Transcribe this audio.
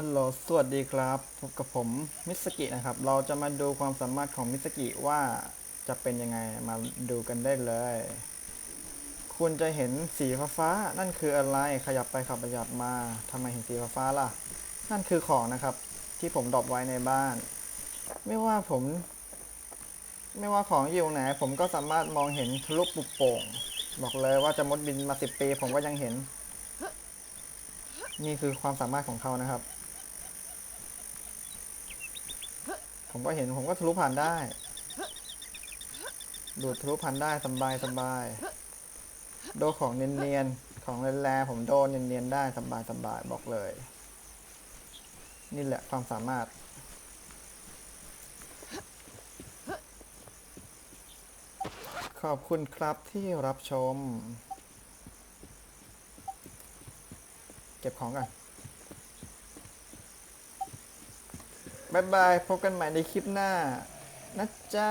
ฮัลโหล สวัสดีครับพบกับผมมิสกินะครับ เราจะมาดูความสามารถของมิสกิว่าจะเป็นยังไง มาดูกันได้เลย คุณจะเห็นสีฟ้าๆนั่นคืออะไร ขยับไปขับยับมาทำไมเห็นสีฟ้าๆล่ะ นั่นคือของนะครับ ที่ผมดรอปไว้ในบ้าน ไม่ว่าผม ไม่ว่าของอยู่ไหน ผมก็สามารถมองเห็นทะลุปุโป่ง บอกเลยว่าจะมดบินมาสิบปี ผมก็ยังเห็น นี่คือความสามารถของเขานะครับ ผมก็เห็นผมก็ทะลุผ่านได้ ดูดทะลุผ่านได้สบายสบายโดนของเนียนๆ ของแรงๆผมโดนเนียนๆได้สบายสบายบอกเลย นี่แหละความสามารถขอบคุณครับที่รับชม เก็บของก่อน บายบาย พบกันใหม่ในคลิปหน้า นะจ๊ะ